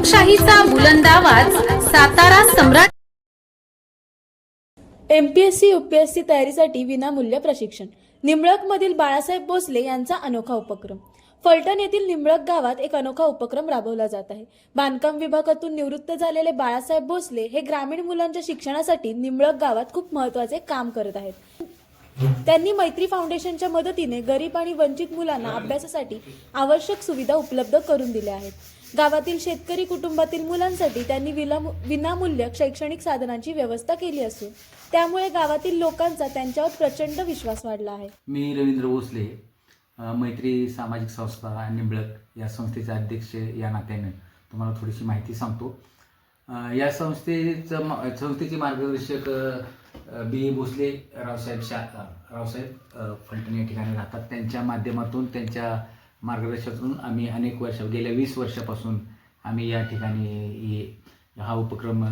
मराठीचा बुलंद आवाज सातारा सम्राट एमपीएससी युपीएससी तयारीसाठी विनामूल्य प्रशिक्षण. निंबळकमधील बाळासाहेब भोसले यांचा अनोखा उपक्रम. फलटण येथील निंबळक गावात एक अनोखा उपक्रम राबवला जात आहे. बांधकाम विभागातून निवृत्त झालेले बाळासाहेब भोसले हे ग्रामीण मुलांच्या शिक्षणासाठी निंबळक गावात खूप महत्त्वाचे काम करत आहेत. त्यांनी मैत्री फाउंडेशनच्या मदतीने गरीब आणि वंचित मुलांना अभ्यासासाठी आवश्यक सुविधा उपलब्ध करून दिल्या आहेत. गावातील शेतकरी कुटुंबातील मुलांसाठी त्यांनी विलामू- विनामूल्य शैक्षणिक साधनांची व्यवस्था केली असून त्यामुळे गावातील लोकांचा त्यांच्यावर प्रचंड विश्वास वाढला आहे. मी रवींद्र भोसले मैत्री सामाजिक संस्था निंबळक या संस्थेचे अध्यक्ष या नात्याने तुम्हाला थोडीशी माहिती सांगतो. या संस्थेचं संस्थेचे मार्गदर्शक बी ए भोसले रावसाहेब शा रावसाहेब फलटण या ठिकाणी राहतात. त्यांच्या माध्यमातून त्यांच्या मार्गदर्शनातून आम्ही अनेक वर्ष गेल्या वीस वर्षापासून आम्ही या ठिकाणी हे- हा उपक्रम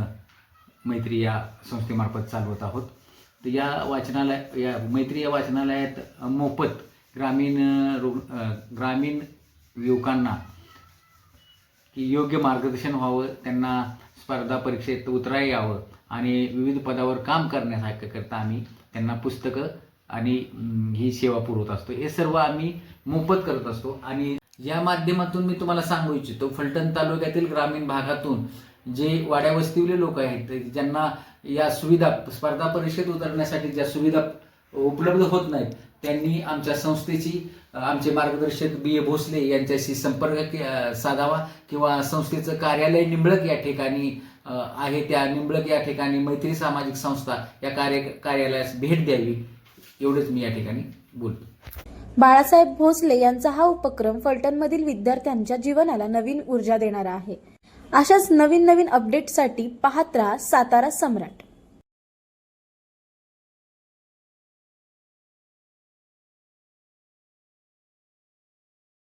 मैत्री या संस्थेमार्फत चालवत आहोत. तर या वाचनालय या मैत्री या वाचनालयात मोफत ग्रामीण रुग्ण ग्रामीण युवकांना की योग्य मार्गदर्शन व्हावं त्यांना स्पर्धा परीक्षेत उतरा यावं आणि विविध पदावर काम करण्याकरता आम्ही त्यांना पुस्तकं आणि ही सेवा पुरवत असतो. हे सर्व आम्ही मोफत करत असतो. आणि या माध्यमातून मी तुम्हाला सांगू इच्छितो फलटण तालुक्यातील ग्रामीण भागातून जे वाड्या वस्तीवले लोक आहेत ज्यांना या सुविधा स्पर्धा परीक्षेत उतरण्यासाठी ज्या सुविधा उपलब्ध होत नाहीत त्यांनी आमच्या संस्थेची आमचे मार्गदर्शक बी ए भोसले यांच्याशी संपर्क साधावा किंवा संस्थेचं कार्यालय निंबळक या ठिकाणी आहे त्या निंबळक या ठिकाणी मैत्री सामाजिक संस्था या कार्य कार्यालयास भेट द्यावी. एवढंच मी या ठिकाणी बोलतो. बाळासाहेब भोसले यांचा हा उपक्रम फलटणमधील विद्यार्थ्यांच्या जीवनाला नवीन ऊर्जा देणारा आहे. अशाच नवीन नवीन अपडेटसाठी पाहत राहा सातारा सम्राट.